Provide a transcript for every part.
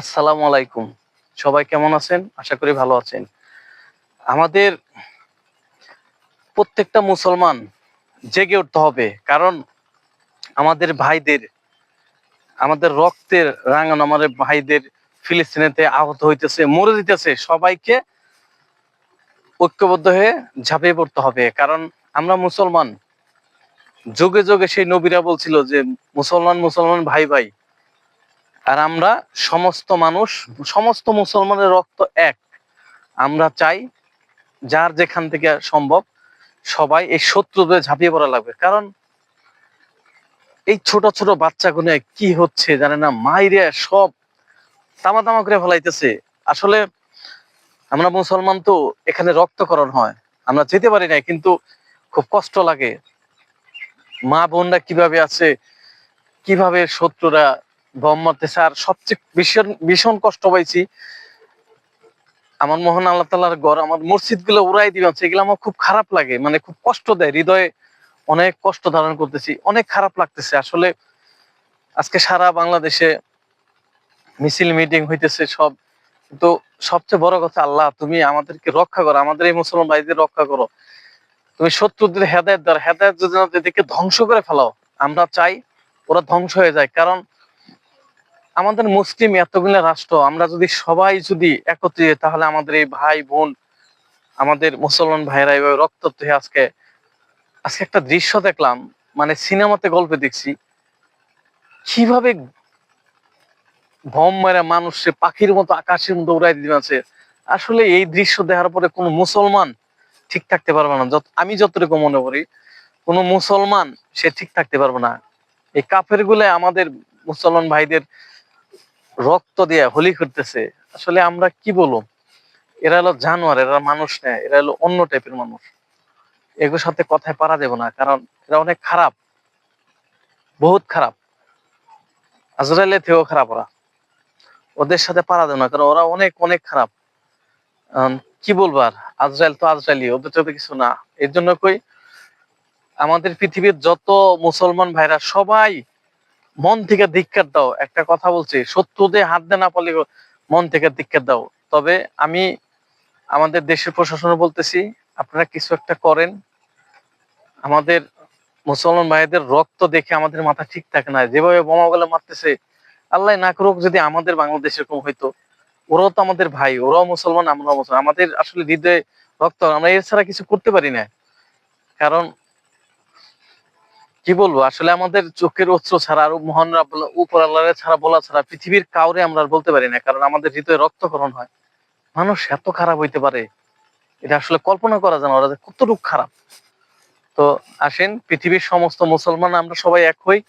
আসসালামু আলাইকুম। সবাই কেমন আছেন? আশা করি ভালো আছেন। আমাদের প্রত্যেকটা মুসলমান জেগে উঠতে হবে, কারণ আমাদের ভাইদের, আমাদের রক্তের রাঙানো, আমাদের ভাইদের ফিলিস্তিনেতে আহত হইতেছে, মরে দিতেছে সবাইকে ঐক্যবদ্ধ হয়ে ঝাঁপিয়ে পড়তে হবে। কারণ আমরা মুসলমান, যুগে যুগে সেই নবীরা বলছিল যে, মুসলমান মুসলমান, ভাই ভাই। আর আমরা সমস্ত মানুষ, সমস্ত মুসলমানের রক্ত এক। আমরা চাই যার যেখান থেকে সম্ভব সবাই এই শত্রুদের ঝাঁপিয়ে পড়া লাগবে। কারণ এই ছোট ছোট বাচ্চাগুলো কি হচ্ছে জানে না, মাইরে সব তামা তামা করে ফেলাইতেছে। আসলে আমরা মুসলমান তো এখানে রক্তকরণ হয়, আমরা যেতে পারি না কিন্তু খুব কষ্ট লাগে। মা বোনরা কীভাবে আছে, কীভাবে শত্রুরা বম মারতেছে আর সবচেয়ে ভীষণ ভীষণ কষ্ট পাইছি। আমার মোহন আল্লাহ তালার ঘর, আমার মসজিদগুলো উড়াই দিবে এগুলো আমার খুব খারাপ লাগে। মানে খুব কষ্ট দেয়, হৃদয়ে অনেক কষ্ট ধারণ করতেছি, অনেক খারাপ লাগতেছে। আসলে আজকে সারা বাংলাদেশে মিছিল, মিটিং হইতেছে সব। তো সবচেয়ে বড় কথা, আল্লাহ তুমি আমাদেরকে রক্ষা করো, আমাদের এই মুসলমান ভাইদের রক্ষা করো। তুমি শত্রুদের হেদায়ত দাও, হেদায়ত যদি ধ্বংস করে ফেলাও। আমরা চাই ওরা ধ্বংস হয়ে যায়, কারণ আমাদের মুসলিম এতগুলো রাষ্ট্র, আমরা যদি সবাই যদি একত্রিত তাহলে আমাদের এই ভাই বোন, আমাদের মুসলমান ভাইরা এভাবে রক্তাক্ত হয়ে আজকে। আজকে একটা দৃশ্য দেখলাম মানে সিনেমাতে গল্পে দেখছি। কীভাবে ভম মেরে মানুষে পাখির মতো আকাশের মতো উড়াই দিচ্ছে আসলে এই দৃশ্য দেখার পরে কোনো মুসলমান ঠিক থাকতে পারবে না। যত আমি যতটুকু মনে করি, কোনো মুসলমান সে ঠিক থাকতে পারবে না। এই কাফেরগুলো আমাদের মুসলমান ভাইদের রক্ত দিয়ে হোলি করতেছে, আসলে আমরা কি বলব? এরা হলো জানোয়ার, এরা মানুষ নেয় এরা হলো অন্য টাইপের মানুষ। এগুলোর সাথে কথায় পারা যাবে না, কারণ এরা অনেক খারাপ, বহুত খারাপ। আজরাইলের থেকেও খারাপ ওরা। ওদের সাথে পারা যাবে না, কারণ ওরা অনেক অনেক খারাপ। কি বলব আর, আজরাইল তো আজরাইলি ওদের তো কিছু না। এর জন্য কই, আমাদের পৃথিবীর যত মুসলমান ভাইরা সবাই মন থেকে ধিক্কার দাও। একটা কথা বলছি শত্রুদের হাত দে না পারলে মন থেকে ধিক্কার দাও। তবে আমি আমাদের দেশের প্রশাসন বলতেছি, আপনারা কিছু একটা করেন। আমাদের মুসলমান ভাইদের রক্ত দেখে আমাদের মাথা ঠিক থাকে না। যেভাবে বোমা বোমাগুলো মারতেছে, আল্লাহ না করুক যদি আমাদের বাংলাদেশ এরকম হইতো। ওরাও তো আমাদের ভাই, ওরাও মুসলমান, আমরাও মুসলমান। আমাদের আসলে হৃদয়ে রক্ত, আমরা এছাড়া কিছু করতে পারি না। কারণ কি বলব? আসলে আমাদের চোখের অস্ত্র ছাড়া আর মহান উপর আল্লাহর ছাড়া বলা ছাড়া পৃথিবীর কাউরে আমরা বলতে পারি না, কারণ আমাদের হৃদয়ে রক্তকরণ হয়। মানুষ এত খারাপ হইতে পারে, এটা আসলে কল্পনা করা যায় ওরা কতটুকু খারাপ। তো আসেন, পৃথিবীর সমস্ত মুসলমান, আমরা সবাই এক হই।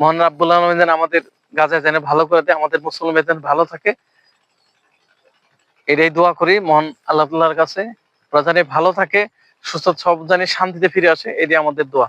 মহান রাব্বুল যেন আমাদের গাজা যেন ভালো করে দেয়, আমাদের মুসলমান যেন ভালো থাকে। এটাই দোয়া করি মহান আল্লাহ কাছে। ওরা জানি ভালো থাকে, সুস্থ সব জানি শান্তিতে ফিরে আসে, এটাই আমাদের দোয়া।